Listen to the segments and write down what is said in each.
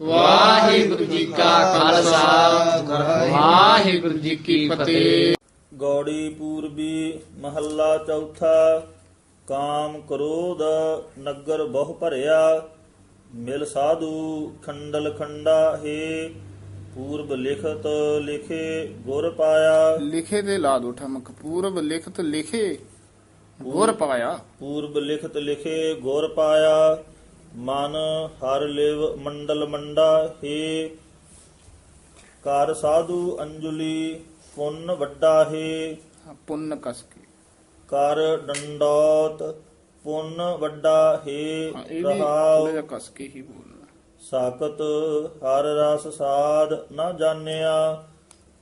ਵਾਹਿਗੁਰੂ ਜੀ ਕਾ ਖਾਲਸਾ। ਵਾਹਿਗੁਰੂ ਜੀ ਕੀ ਫਤਿਹ। ਗੌੜੀ ਪੂਰਬੀ ਮਹੱਲਾ ਚੌਥਾ ਕਾਮ ਕ੍ਰੋਧ ਨਗਰ ਬਹੁ ਭਰਿਆ ਮਿਲ ਸਾਧੂ ਖੰਡਲ ਖੰਡਾ ਹੈ ਪੂਰਬ ਲਿਖਤ ਲਿਖੇ ਗੁਰ ਪਾਇਆ। ਲਿਖੇ ਦੇ ਲਾ ਦੋ ਠਮਕ ਪੂਰਬ ਲਿਖਤ ਲਿਖੇ ਗੁਰ ਪਾਇਆ। ਪੂਰਬ ਲਿਖਤ ਲਿਖੇ ਗੁਰ ਪਾਇਆ। ਮਨ ਹਰ ਲਿਵ ਮੰਡਲ ਮੰਡਾ ਹੈ। ਕਰ ਸਾਧੂ ਅੰਜੁਲੀ ਪੁੰਨ ਵੱਡਾ ਹੈ। ਪੁੰਨ ਕਸ ਕੇ। ਕਰ ਡੰਡੋਤ ਪੁੰਨ ਵੱਡਾ ਹਾਂ, ਰਹਾਉ ਕਸ ਕੇ ਹੀ ਬੋਲਣਾ। ਸਾਕਤ ਹਰ ਰਸ ਸਾਧ ਨਾ ਜਾਣਿਆ।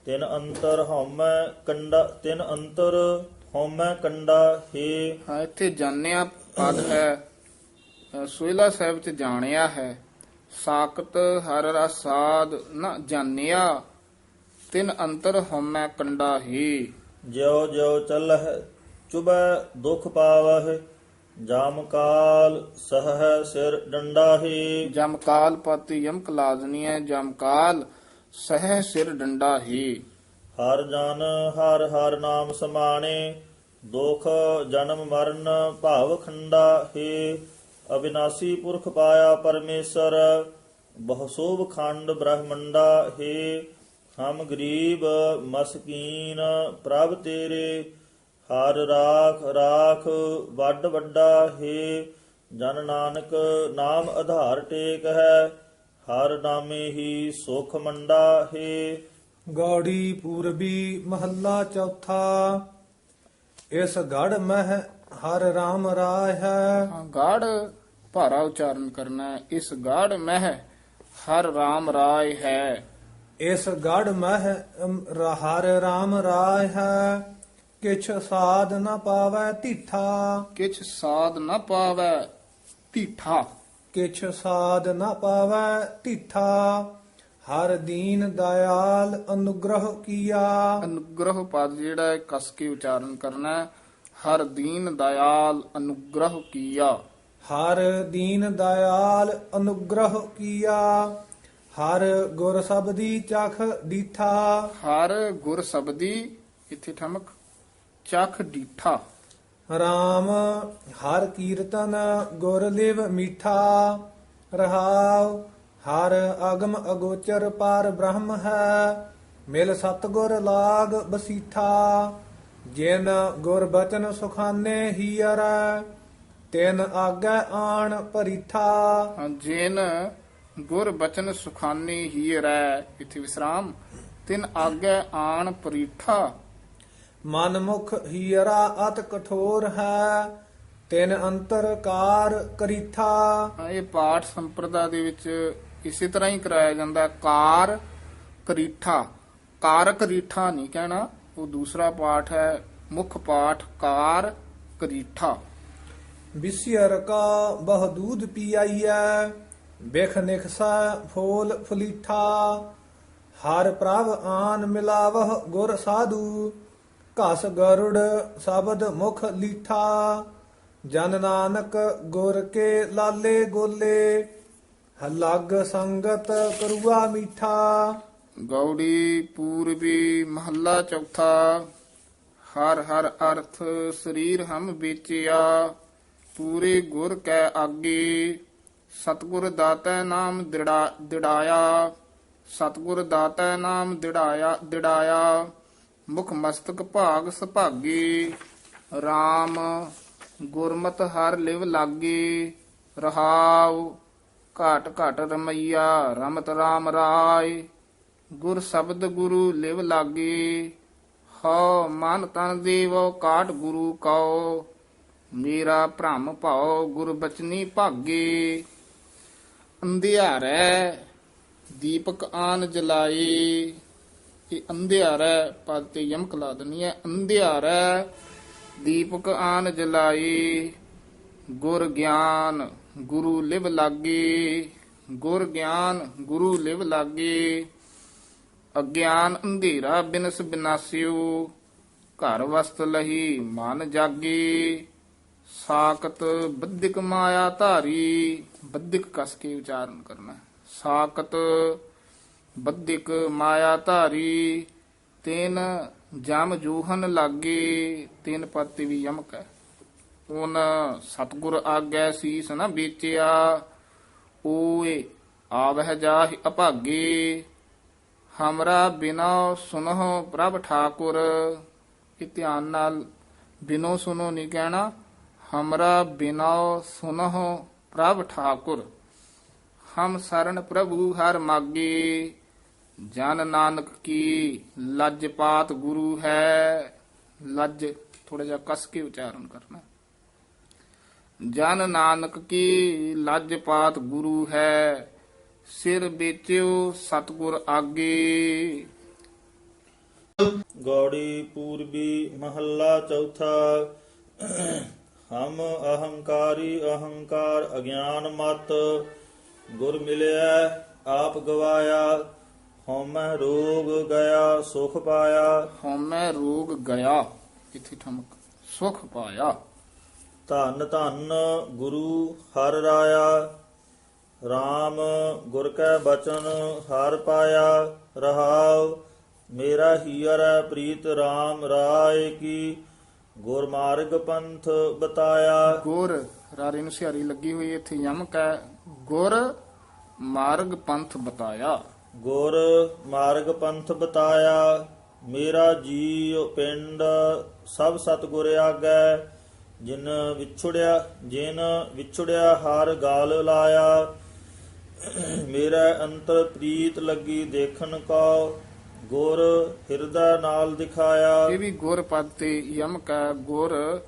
ਤਿਨ ਅੰਤਰ ਹਉਮੈ ਕੰਡਾ ਤਿਨ ਅੰਤਰ ਹਉਮੈ ਕੰਡਾ ਹੈ। ਹਾਂ ਇੱਥੇ ਜਾਣਿਆ ਪਦ ਹੈ। ਸੋਹਿਲਾ ਸਾਹਿਬ ਚ ਜਾਣਿਆ ਹੈ ਸਾਕਤ ਹਰ ਰਸ ਸਾਧ ਨਾ ਜਾਣਿਆ ਤਿਨ ਅੰਤਰ ਹਉਮੈ ਕੰਡਾ ਹੀ। ਜਿਉ ਜਿਉ ਚੱਲਹਿ ਚੁਬੈ ਦੁਖ ਪਾਵਹਿ ਜਾਮ ਕਾਲ ਸਹੈ ਸਿਰ ਡੰਡਾ ਹੀ ਜਮਕਾਲ ਪਤ ਯਮਕ ਲਾਜ਼ਨੀ ਹੈ ਜਮਕਾਲ ਸਹਿ ਸਿਰ ਡੰਡਾ ਹੀ ਹਰ ਜਨ ਹਰ ਹਰ ਨਾਮ ਸਮਾਣੇ ਦੁਖ ਜਨਮ ਮਰਨ ਭਾਵ ਖੰਡਾ ਹੈ ਅਬਿਨਾਸੀ ਪੁਰਖ ਪਾਇਆ ਪਰਮੇਸ਼ਰ, ਬਹੁ ਸੋਭ ਖੰਡ ਬ੍ਰਹਮੰਡਾ ਹੈ, ਹਮ ਗਰੀਬ ਮਸਕੀਨ ਪ੍ਰਭ ਤੇਰੇ ਹਰ ਰਾਖ ਰਾਖ, ਵੱਡ ਵੱਡਾ ਹੈ, ਜਨ ਨਾਨਕ ਨਾਮ ਆਧਾਰ ਟੇਕ ਹੈ, ਹਰ ਨਾਮੇ ਹੀ ਸੁਖ ਮੰਡਾ ਹੈ। ਗੌੜੀ ਪੂਰਬੀ ਮਹੱਲਾ ਚੌਥਾ, ਇਸ ਗੜ ਮਹਿ ਹਰ ਰਾਮ ਰਾय ਹੈ ਗਾੜ ਭਾਰਾ ਉਚਾਰਨ ਕਰਨਾ ਹੈ। ਇਸ ਗਾੜ ਮਹਿ ਹਰ ਰਾਮ ਰਾਏ ਹੈ। ਇਸ ਗੜ ਮਹਿ ਅਮ, ਰ- ਹਰ ਰਾਮ ਰਾय ਹੈ ਕਿਛ ਸਾਧ ਨ ਪਾਵੈ ਧੀਠਾ। ਕਿਛ ਸਾਧ ਨ ਪਾਵੈ ਢੀਠਾ ਕਿਛ ਸਾਧ ਨ ਪਾਵੈ ਧੀਠਾ। ਹਰ ਦੀਨ ਦਇਆਲ ਅਨੁਗ੍ਰਹ ਕੀਆ। ਅਨੁਗ੍ਰਹ ਪਦ ਜਿਹੜਾ ਹੈ ਕਸ ਕੇ ਉਚਾਰਨ ਕਰਨਾ ਹੈ। ਹਰ ਦੀਨ ਦਇਆਲ ਅਨੁਗ੍ਰਹ ਕੀਆ। ਹਰ ਦੀਨ ਦਇਆਲ ਅਨੁਗ੍ਰਹ ਕੀਆ। ਹਰ ਗੁਰ ਸਬਦੀ ਚਖ ਦੀਠਾ ਹਰ ਗੁਰ ਸਬਦੀ ਇੱਥੇ ਠਮਕ ਚਖ ਡੀਠਾ। ਰਾਮ ਹਰ ਕੀਰਤਨ ਗੁਰ ਲਿਵ ਮੀਠਾ। ਰਹਾਉ ਹਰ ਅਗਮ ਅਗੋਚਰ ਪਰ ਬ੍ਰਹਮ ਹੈ। ਮਿਲ ਸਤਗੁਰ ਲਾਗ ਬਸੀਠਾ। ਜਿਨ ਗੁਰ ਬਚਨ ਸੁਖਾਨੇ ਹੀਅਰ ਤਿਨ ਆਗੈ ਆਣ ਪਰੀਠਾ ਹਾਂ, ਜਿਨ ਗੁਰ ਬਚਨ ਸੁਖਾਨੀ ਹੀ ਰਹਿ ਇੱਥੇ ਵਿਸਰਾਮ। ਤਿਨ ਆਗੇ ਆਣ ਪਰੀਠਾ ਮਨ ਮੁਖ ਹੀਅਰਾ ਅਤ ਕਠੋਰ ਹੈ ਤਿਨ ਅੰਤਰ ਕਾਰ ਕਰੀਠਾ। ਹਾਂ, ਇਹ ਪਾਠ ਸੰਪਰਦਾ ਦੇ ਵਿੱਚ ਇਸੇ ਤਰ੍ਹਾਂ ਹੀ ਕਰਾਇਆ ਜਾਂਦਾ। ਕਾਰ ਕਰੀਠਾ। ਕਾਰਕ ਰੀਠਾ ਨਹੀਂ ਕਹਿਣਾ ਉਹ ਦੂਸਰਾ ਪਾਠ ਹੈ, ਮੁੱਖ ਪਾਠ, ਕਾਰ ਕਰੀਠਾ। ਬਿਸਿਅਰ ਕਾ ਬਹੁ ਦੂਧ ਪੀਆਈਐ, ਬਿਖ ਨਿਖਸਾ ਫੋਲ ਫਲੀਠਾ। ਹਰ ਪ੍ਰਭ ਆਨ ਮਿਲਾਵਹ ਗੁਰ ਸਾਧੂ, ਘਸ ਗਰੁੜ ਸ਼ਬਦ ਮੁਖ ਲੀਠਾ। ਜਨ ਨਾਨਕ ਗੁਰ ਕੇ ਲਾਲੇ ਗੋਲੇ ਹਲਗ ਸੰਗਤ ਕਰੂਆ ਮੀਠਾ। ਗੌੜੀ ਪੂਰਬੀ ਮਹੱਲਾ ਚੌਥਾ। ਹਰ ਹਰ ਅਰਥ ਸਰੀਰ ਹਮ ਵੇਚਿਆ ਪੂਰੇ ਗੁਰ ਕੈ ਆਗੇ। ਸਤਗੁਰ ਦਾਤੈ ਨਾਮ ਦਿੜਾ ਦਿੜਾਇਆ। ਸਤਗੁਰ ਦਾਤੈ ਨਾਮ ਦਿੜਾਇਆ ਦਿੜਾਇਆ। ਮੁਖ ਮਸਤਕ ਭਾਗ ਸੁਭਾਗੇ। RAM ਗੁਰਮਤ ਹਰ ਲਿਵ ਲਾਗੇ। ਰਹਾਉ ਘਾਟ ਘਾਟ ਰਮਈਆ। ਰਮਤ RAM ਰਾਏ। ਗੁਰ ਸ਼ਬਦ ਗੁਰੂ ਲਿਵ ਲਾਗੇ, ਹਉ ਮਨ ਤਨ ਦੇਵੋ, ਕਾਟ ਗੁਰੂ ਕਉ। ਮੇਰਾ ਭ੍ਰਮ ਭਾਉ ਗੁਰ ਬਚਨੀ ਭਾਗੇ। ਅੰਧਿਆਰੈ ਦੀਪਕ ਆਨ ਜਲਾਏ। ਇਹ ਅੰਧਿਆਰੈ ਪਦ ਤੇ ਯਮਕ ਲਾ ਦਨੀ ਹੈ। ਅੰਧਿਆਰੈ ਦੀਪਕ ਆਨ ਜਲਾਏ। ਗੁਰ ਗਿਆਨ ਗੁਰੂ ਲਿਵ ਲਾਗੇ। ਗੁਰ ਗਿਆਨ ਗੁਰੂ ਲਿਵ ਲਾਗੇ। ਅਗਿਆਨ ਅੰਧੇਰਾ ਬਿਨਸ ਬਿਨਾਸਿਓ ਘਰ ਵਸਤ ਲਹੀ ਮਨ ਜਾਗੇ। ਸਾਕਤ ਬੱਧਿਕ ਮਾਇਆ ਧਾਰੀ, ਬੱਧਿਕ ਕਸ ਕੇ ਉਚਾਰਨ ਕਰਨਾ। ਸਾਕਤ ਬੱਧਿਕ ਮਾਇਆ ਧਾਰੀ, ਤਿਨ ਜਮ ਜੂਹਨ ਲਾਗੇ, ਤਿਨ ਪਤ ਵੀ ਯਮਕ ਹੈ। ਉਨ ਸਤਗੁਰ ਆਗੈ ਸੀਸ ਨਾ ਵੇਚਿਆ, ਓਏ ਆਵਹਿ ਜਾਹਿ ਅਭਾਗੇ। ਹਮਰਾ ਬਿਨਾ ਸੁਨਹੁ ਪ੍ਰਭ ਠਾਕੁਰ ਇਹ ਧਿਆਨ ਨਾਲ ਬਿਨੋ ਸੁਨੋ ਨਹੀਂ ਕਹਿਣਾ, ਹਮਰਾ ਬਿਨਾ ਸੁਨਹੁ ਪ੍ਰਭ ਠਾਕੁਰ। ਹਮ ਸਰਣ ਪ੍ਰਭੂ ਹਰ ਮਾਗੇ, ਜਨ ਨਾਨਕ ਕੀ ਲੱਜ ਪਾਤ ਗੁਰੂ ਹੈ। ਲੱਜ ਥੋੜਾ ਜਿਹਾ ਕਸ ਕੇ ਉਚਾਰਨ ਕਰਨਾ। ਜਨ ਨਾਨਕ ਕੀ ਲੱਜ ਪਾਤ ਗੁਰੂ ਹੈ। ਸਿਰ ਵੇਚਿਓ ਸਤਗੁਰ ਆਗੇ। ਗੌੜੀ ਪੂਰਬੀ ਮਹੱਲਾ ਚੌਥਾ। ਹਮ ਅਹੰਕਾਰੀ ਅਹੰਕਾਰ ਅਗਿਆਨ ਮਤ। ਗੁਰ ਮਿਲਿਆ ਆਪ ਗਵਾਇਆ। ਹਉਮੈ ਰੋਗ ਗਿਆ ਸੁਖ ਪਾਇਆ। ਹਉਮੈ ਰੋਗ ਗਿਆ ਇਥੇ ਠਮਕ। ਸੁਖ ਪਾਇਆ। ਧੰਨ ਧੰਨ ਗੁਰੂ ਹਰ ਰਾਇਆ। RAM ਗੁਰ ਕੈ ਬਚਨ ਹਰ ਪਾਇਆ ਰਹਾਉ ਮੇਰਾ ਹੀਰ ਹੈ ਪ੍ਰੀਤ RAM ਰਾਏ ਕੀ। ਗੁਰ ਮਾਰਗ ਪੰਥ ਬਤਾਇਆ। ਗੁਰ ਰਾਰੇ ਨੂੰ ਸਿਹਾਰੀ ਲੱਗੀ ਹੋਈ ਇੱਥੇ ਯਮਕ ਹੈ ਗੁਰ ਮਾਰਗ ਪੰਥ ਬਤਾਇਆ। ਗੁਰ ਮਾਰਗ ਪੰਥ ਬਤਾਇਆ ਮੇਰਾ ਜੀਉ ਪਿੰਡ ਸਭ ਸਤਿਗੁਰ ਆਗੈ। ਜਿਨ ਵਿਛੁੜਿਆ ਜਿਨ ਵਿਛੁੜਿਆ ਹਰ ਗਾਲ ਲਾਇਆ। ਮੇਰਾ ਅੰਤਰ ਪ੍ਰੀਤ ਲੱਗੀ ਦੇਖਣ ਕੋ ਗੁਰ ਹਿਰਦਾ ਨਾਲ ਦਿਖਾਇਆ। ਇਹ ਵੀ ਗੁਰ ਪਦ ਤੇ ਯਮਕ ਹੈ ਗੁਰ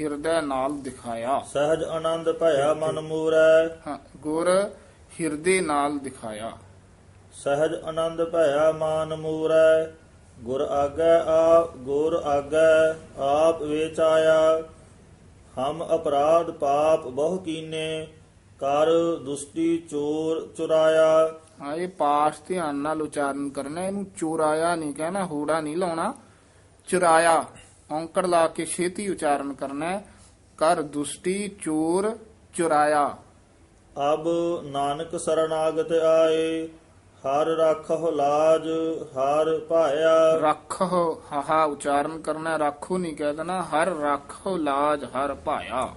ਹਿਰਦੈ ਨਾਲ ਦਿਖਾਇਆ। ਸਹਿਜ ਆਨੰਦ ਭਇਆ ਮਨ ਮੂਰੈ। ਹਾਂ ਗੁਰ ਹਿਰਦੇ ਨਾਲ ਦਿਖਾਇਆ। ਸਹਿਜ ਆਨੰਦ ਭਇਆ ਮਾਨ ਮੂਰੈ। ਗੁਰ ਆਗੈ ਆ ਗੁਰ ਆਗੈ ਆਪ ਵਿੱਚ ਆਇਆ। ਹਮ ਅਪਰਾਧ ਪਾਪ ਬਹੁ ਕੀਨੇ ਕਰ ਦੁਸ਼ਟੀ ਚੋਰ ਚੁਰਾਇਆ। ਹਾਂ ਇਹ ਪਾਠ ਧਿਆਨ ਨਾਲ ਉਚਾਰਨ ਕਰਨਾ ਇਹਨੂੰ ਚੋਰਾਇਆ ਨਹੀਂ ਕਹਿਣਾ ਹੋੜਾ ਨਹੀਂ ਲਾਉਣਾ ਚੁਰਾਇਆ ਔਂਕੜ ਲਾ ਕੇ ਛੇਤੀ ਉਚਾਰਨ ਕਰਨਾ। ਕਰ ਦੁਸ਼ਟੀ ਚੋਰ ਚੁਰਾਇਆ। ਅਬ ਨਾਨਕ ਸਰਨਾਗਤ ਆਏ ਹਰ ਰੱਖਹੁ ਲਾਜ ਹਰ ਭਾਇਆ। ਰੱਖੋ ਹਾਹਾ ਉਚਾਰਨ ਕਰਨਾ ਰੱਖੋ ਨਹੀਂ ਕਹਿ ਦੇਣਾ ਹਰ ਰੱਖੋ ਲਾਜ ਹਰ ਭਾਇਆ।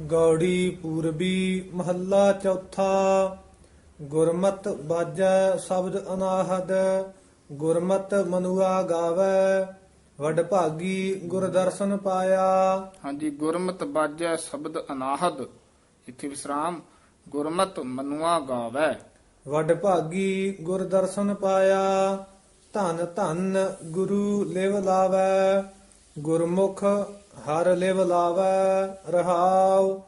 ਗੌੜੀ ਪੂਰਬੀ ਮਹੱਲਾ ਚੌਥਾ। ਗੁਰਮਤ ਬਾਜੈ ਸ਼ਬਦ ਅਨਾਹਦ ਗੁਰਮਤ ਮਨੁਆ ਗਾਵੇ ਵਡ ਭਾਗੀ ਗੁਰ ਦਰਸ਼ਨ ਪਾਇਆ। ਹਾਂਜੀ ਗੁਰਮਤ ਬਾਜੈ ਸ਼ਬਦ ਅਨਾਹਦ ਇੱਥੇ ਵਿਸਰਾਮ ਗੁਰਮਤ ਮਨੁਆ ਗਾਵੇ। ਵਡ ਭਾਗੀ ਗੁਰ ਦਰਸ਼ਨ ਪਾਇਆ ਧਨ ਧਨ ਗੁਰੂ ਲਿਵ ਲਾਵੈ। ਗੁਰਮੁਖ ਹਰ ਲਿਵ ਲਾਵੈ ਰਹਾਉ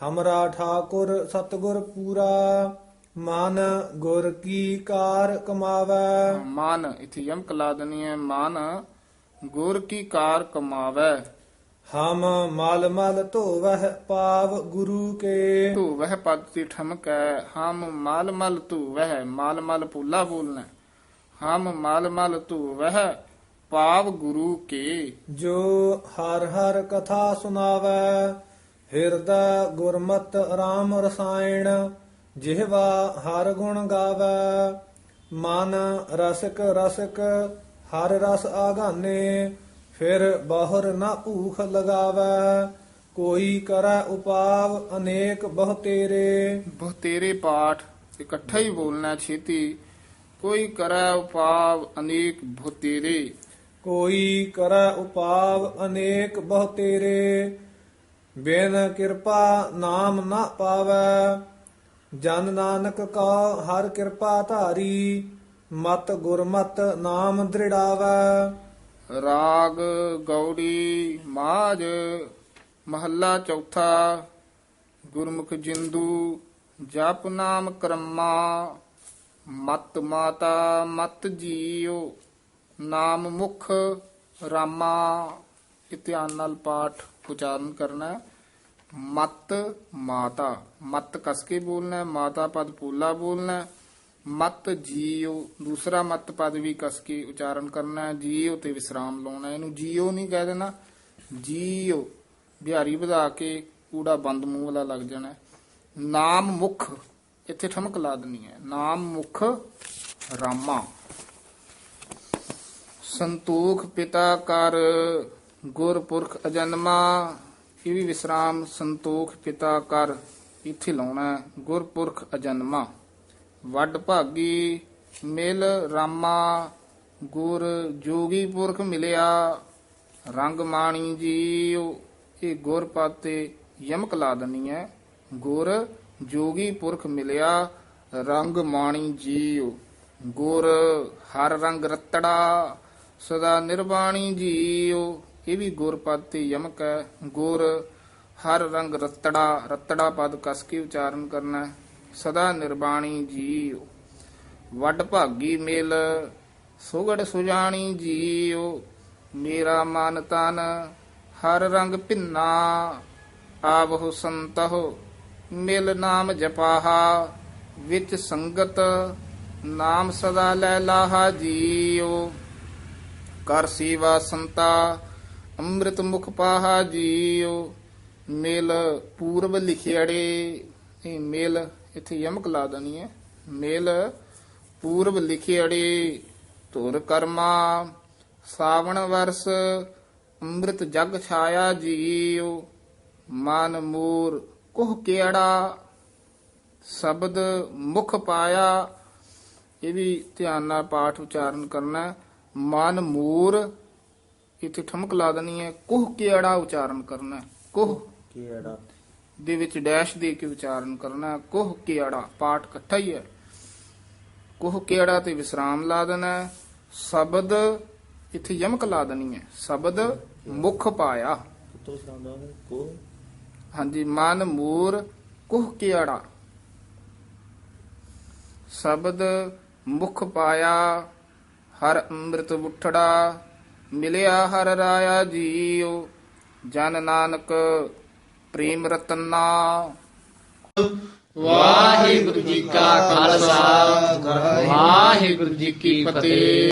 ਹਮਰਾ ਠਾਕੁਰ ਸਤਗੁਰ ਪੂਰਾ ਮਨ ਗੁਰ ਕੀ ਕਾਰ ਕਮਾਵੈ। ਮਾਨ ਇੱਥੇ ਯਮਕ ਲਾ ਦੇਣੀ ਹੈ ਮਾਨ ਗੁਰ ਕੀ ਕਾਰ ਕਮਾਵੇ। ਹਮ ਮਲ ਮਲ ਧੋਵਹਿ ਪਾਵ ਗੁਰੂ ਕੇ। ਧੂ ਵਹਿ ਪਦ ਦੀ ਠਮਕ ਹੈ ਹਮ ਮਲ ਮਲ ਧੂ ਵਹਿ ਮਲ ਮਲ ਪੂਲਾ ਬੋਲਣਾ। ਹਮ ਮਲ ਮਲ ਧੂ ਵਹਿ ਪਾਵ ਗੁਰੂ ਕੇ। ਜੋ ਹਰ ਹਰ ਕਥਾ ਸੁਨਾਵੈ ਹਿਰਦਾ ਗੁਰਮਤ RAM ਰਸਾਇਣ ਜਿਹਵਾ ਹਰ ਗੁਣ ਗਾਵੈ। ਮਨ ਰਸਿਕ ਰਸਿਕ ਹਰ ਰਸ ਆਗਾਨੇ ਫਿਰ ਬਾਹਰ ਨਾ ਭੂਖ ਲਗਾਵੈ। ਕੋਈ ਕਰੈ ਉਪਾਵ ਅਨੇਕ ਬਹੁ ਤੇਰੇ। ਬਹੁ ਤੇਰੇ ਪਾਠ ਇਕੱਠਾ ਹੀ ਬੋਲਣਾ ਛੇਤੀ। ਕੋਈ ਕਰੈ ਉਪਾਵ ਅਨੇਕ ਬਹੁ ਤੇਰੇ। ਕੋਈ ਕਰੈ ਉਪਾਵ ਅਨੇਕ ਬਹੁ ਤੇਰੇ, ਬਿਨ ਕਿਰਪਾ ਨਾਮ ਨਾ ਪਾਵੈ। ਜਨ ਨਾਨਕ ਕਾ ਹਰ ਕਿਰਪਾ ਧਾਰੀ, ਮਤ ਗੁਰਮਤ ਨਾਮ ਦ੍ਰਿੜਾਵੈ। ਰਾਗ ਗੌੜੀ ਮਾਜ ਮਹੱਲਾ ਚੌਥਾ, ਗੁਰਮੁਖ ਜਿੰਦੂ, ਜਪ ਨਾਮ ਕਰਮਾ, ਮਤ ਮਾਤਾ ਮਤ ਜੀਓ ਨਾਮ ਮੁਖ ਰਾਮਾ ਇਹ ਨਾਲ ਪਾਠ ਉਚਾਰਨ ਕਰਨਾ ਹੈ। ਮਤ ਮਾਤਾ। ਮਤ ਕਸ ਕੇ ਬੋਲਣਾ ਹੈ, ਮਾਤਾ ਪਦ ਪੂਲਾ ਬੋਲਣਾ ਹੈ। ਮਤ ਜੀਓ ਦੂਸਰਾ ਮਤ ਪਦ ਵੀ ਕਸ ਕੇ ਉਚਾਰਨ ਕਰਨਾ ਹੈ। ਜੀਓ ਤੇ ਵਿਸਰਾਮ ਲਾਉਣਾ ਹੈ। ਇਹਨੂੰ ਜੀਓ ਨਹੀਂ ਕਹਿ ਦੇਣਾ। ਜੀਓ ਬਿਹਾਰੀ ਵਧਾ ਕੇ ਕੂੜਾ ਬੰਦ ਮੂੰਹ ਵਾਲਾ ਲੱਗ ਜਾਣਾ ਨਾਮ ਮੁਖ। ਇੱਥੇ ਠਮਕ ਲਾ ਦੇਣੀ ਹੈ। ਨਾਮ ਮੁਖ ਰਾਮਾ। ਸੰਤੋਖ ਪਿਤਾ ਕਰ ਗੁਰਪੁਰਖ ਅਜਨਮਾ, ਇਹ ਵੀ ਵਿਸਰਾਮ ਸੰਤੋਖ ਪਿਤਾ ਕਰ, ਇੱਥੇ ਲਾਉਣਾ ਗੁਰਪੁਰਖ ਅਜਨਮਾ। ਵੱਡ ਭਾਗੀ ਮਿਲ ਰਾਮਾ, ਗੁਰ ਜੋਗੀ ਪੁਰਖ ਮਿਲਿਆ, ਰੰਗ ਮਾਣੀ ਜੀਉ, ਇਹ ਗੁਰ ਪਾਤੇ ਯਮਕ ਲਾ ਦਨੀ ਹੈ, ਗੁਰ ਜੋਗੀ ਪੁਰਖ ਮਿਲਿਆ, ਰੰਗ ਮਾਣੀ ਜੀਉ, ਗੁਰ ਹਰ ਰੰਗ ਰਤੜਾ ਸਦਾ ਨਿਰਵਾਣੀ ਜੀਉ, ਇਹ ਵੀ ਗੁਰ ਤੇ ਯਮਕ ਹੈ। ਗੁਰ, ਹਰ ਰੰਗ ਰਤੜਾ ਰਤੜਾ ਪਦ ਕਸ ਕੇ ਉਚਾਰਨ ਕਰਨਾ ਹੈ। ਸਦਾ ਨਿਰਵਾਣੀ ਜੀਉ। ਵੱਡ ਭਾਗੀ ਮਿਲ, ਸੁਗੜ ਸੁਜਾਣੀ ਜੀਉ। ਮੇਰਾ ਮਨ ਤਨ, ਹਰ ਰੰਗ ਭਿੰਨਾ, ਆਵਹੁ ਸੰਤਹੁ। ਮਿਲ ਨਾਮ ਜਪਾਹਾ, ਵਿੱਚ ਸੰਗਤ, ਨਾਮ ਸਦਾ ਲੈ ਲਾਹਾ ਜੀਉ। ਕਰ ਸੇਵਾ ਸੰਤਾ, ਅੰਮ੍ਰਿਤ ਮੁਖ ਪਾਹਾ ਜੀਉ, ਮੇਲ ਪੂਰਬ ਲਿਖਿਆੜੇ। ਇਹ ਮਿਲ ਇੱਥੇ ਯਮਕ ਲਾ ਦਨੀ ਹੈ। ਮਿਲ ਪੂਰਬ ਲਿਖਿਆੜੇ, ਧੁਰ ਕਰਮਾ, ਸਾਵਣ ਵਰਸ, ਅੰਮ੍ਰਿਤ ਜਗ ਛਾਇਆ ਜੀਉ, ਮਨ ਮੂਰ ਕੁਹ ਕਿਹੜਾ, ਸ਼ਬਦ ਮੁਖ ਪਾਇਆ। ਇਹ ਵੀ ਧਿਆਨ ਨਾਲ ਪਾਠ ਉਚਾਰਨ ਕਰਨਾ ਮਨ ਮੂਰ ਇੱਥੇ ਠਮਕ ਲਾ ਦੇਣੀ ਹੈ ਕੁਹ ਕਿਹੜਾ ਉਚਾਰਨ ਕਰਨਾ। ਕੁਹ ਕਿਹੜਾ ਦੇ ਵਿੱਚ ਡੈਸ਼ ਦੇ ਕੇ ਉਚਾਰਨ ਕਰਨਾ। ਕੁਹ ਕਿਹੜਾ ਪਾਠ ਇਕੱਠਾ ਹੀ ਹੈ ਕੁਹ ਕਿਹੜਾ ਤੇ ਵਿਸਰਾਮ ਲਾ ਦੇਣਾ। ਸ਼ਬਦ ਇੱਥੇ ਯਮਕ ਲਾ ਦੇਣੀ ਹੈ ਸ਼ਬਦ ਮੁਖ ਪਾਇਆ ਹਾਂਜੀ ਮਨ ਮੂਰ ਕੁਹ ਕਿਹੜਾ ਸ਼ਬਦ ਮੁਖ ਪਾਇਆ ਹਰ ਅੰਮ੍ਰਿਤ ਉਠੜਾ ਮਿਲਿਆ ਹਰ ਰਾਇਆ ਜੀਉ, ਜਨ ਨਾਨਕ ਪ੍ਰੇਮ ਰਤਨਾ। ਵਾਹਿਗੁਰੂ ਜੀ ਕਾ ਖਾਲਸਾ, ਵਾਹਿਗੁਰੂ ਜੀ ਕੀ ਫਤਿਹ।